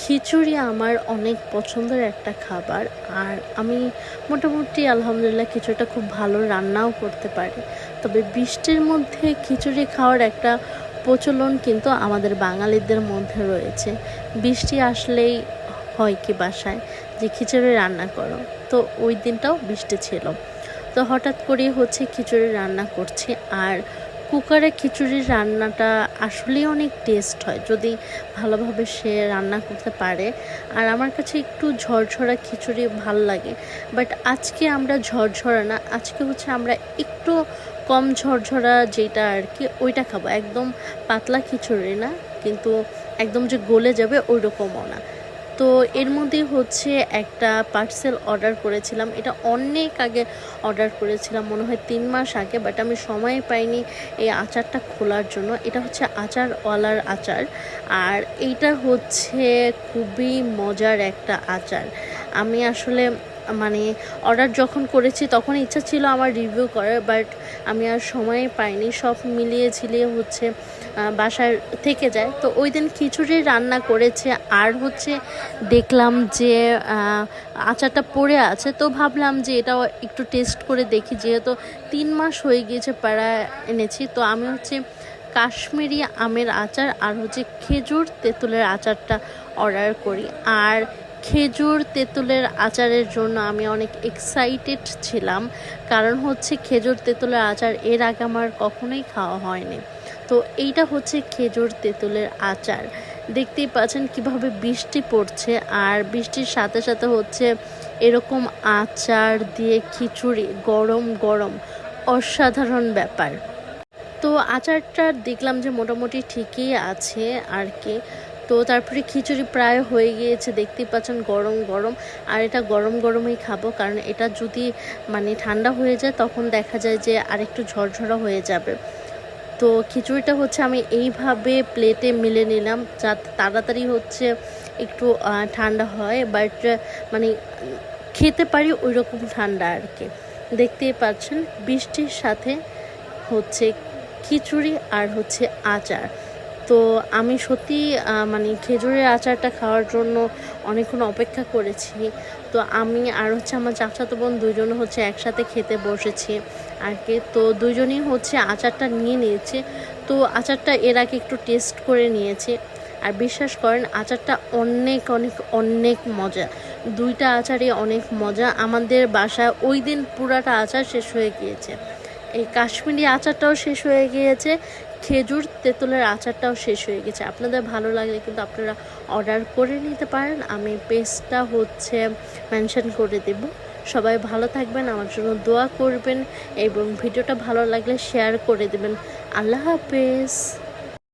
খিচুড়ি আমার অনেক পছন্দের একটা খাবার, আর আমি মোটামুটি আলহামদুলিল্লাহ খিচুড়িটা খুব ভালো রান্নাও করতে পারি। তবে বৃষ্টির মধ্যে খিচুড়ি খাওয়ার একটা প্রচলন কিন্তু আমাদের বাঙালিদের মধ্যে রয়েছে। বৃষ্টি আসলেই হয় কি বাসায়, যে খিচুড়ি রান্না করো। তো ওই দিনটাও বৃষ্টি ছিল। তো হঠাৎ করে হচ্ছে খিচুড়ি রান্না করছি, আর কুকারে খিচুড়ির রান্নাটা আসলেই অনেক টেস্ট হয় যদি ভালোভাবে সে রান্না করতে পারে। আর আমার কাছে একটু ঝরঝরা খিচুড়ি ভালো লাগে। বাট আজকে আমরা ঝরঝরা না, আজকে হচ্ছে আমরা একটু কম ঝরঝরা যেটা আর কি, ওইটা খাব। একদম পাতলা খিচুড়ি না, কিন্তু একদম যে গলে যাবে ওই রকমও না। তো এর মধ্যে হচ্ছে একটা পার্সেল অর্ডার করেছিলাম। এটা অনেক আগে অর্ডার করেছিলাম, মনে হয় তিন মাস আগে বাট আমি সময় পাইনি এই আচারটা খোলার জন্য। এটা হচ্ছে আচারওয়ালার আচার, আর এইটা হচ্ছে খুবই মজার একটা আচার। আমি আসলে মানে অর্ডার যখন করেছি, তখন ইচ্ছা ছিল আমার রিভিউ করার বাট আমি আর সময় পাইনি। সব মিলিয়ে ঝিলিয়ে হচ্ছে বাসায় থেকে যায়। তো ওই দিন খিচুড়ি রান্না করেছে, আর হচ্ছে দেখলাম যে আচারটা পড়ে আছে। তো ভাবলাম যে এটাও একটু টেস্ট করে দেখি, যেহেতু তিন মাস হয়ে গিয়েছে পাড়া এনেছি। তো আমি হচ্ছে কাশ্মীরি আমের আচার আর হচ্ছে খেজুর তেঁতুলের আচারটা অর্ডার করি। আর খেজুর তেঁতুলের আচারের জন্য আমি অনেক এক্সাইটেড ছিলাম। কারণ হচ্ছে খেজুর তেঁতুলের আচার এর আগে আমার কখনোই খাওয়া হয়নি। তো এইটা হচ্ছে খেজুর তেঁতুলের আচার। দেখতেই পাচ্ছেন কীভাবে বৃষ্টি পড়ছে। আর বৃষ্টির সাথে সাথে হচ্ছে এরকম আচার দিয়ে খিচুড়ি, গরম গরম, অসাধারণ ব্যাপার। তো আচারটা দেখলাম যে মোটামুটি ঠিকই আছে আর কি। তো তারপরে খিচুড়ি প্রায় হয়ে গিয়েছে, দেখতেই পাচ্ছেন গরম গরম। আর এটা গরম, গরমই খাব, কারণ এটা যদি মানে ঠান্ডা হয়ে যায়, তখন দেখা যায় যে আরেকটু ঝরঝরা হয়ে যাবে। তো খিচুড়িটা হচ্ছে আমি এইভাবে প্লেটে মিলে নিলাম, যাতে তাড়াতাড়ি হচ্ছে একটু ঠান্ডা হয়। বাট মানে খেতে পারি ওই রকম ঠান্ডা আর কি। দেখতেই পাচ্ছেন, বৃষ্টির সাথে হচ্ছে খিচুড়ি আর হচ্ছে আচার। তো আমি সত্যি মানে খেজুরের আচারটা খাওয়ার জন্য অনেকক্ষণ অপেক্ষা করেছি। তো আমি আর হচ্ছে আমার চাচাতো বোন দুজন হচ্ছে একসাথে খেতে বসেছি আর কি। তো দুইজনেই হচ্ছে আচারটা নিয়ে নিয়েছে। তো আচারটা এর আগে একটু টেস্ট করে নিয়েছে। আর বিশ্বাস করেন, আচারটা অনেক অনেক অনেক মজা। দুইটা আচারই অনেক মজা। আমাদের বাসায় ওই দিন পুরাটা আচার শেষ হয়ে গিয়েছে। এই কাশ্মীরি আচারটাও শেষ হয়ে গিয়েছে। খেজুর তেঁতুলের আচারটাও শেষ হয়ে গেছে। আপনাদের ভালো লাগলে কিন্তু আপনারা অর্ডার করে নিতে পারেন। আমি পেস্টটা হচ্ছে মেনশন করে দেব। সবাই ভালো থাকবেন, আমার জন্য দোয়া করবেন এবং ভিডিওটা ভালো লাগলে শেয়ার করে দেবেন। আল্লাহ হাফেজ।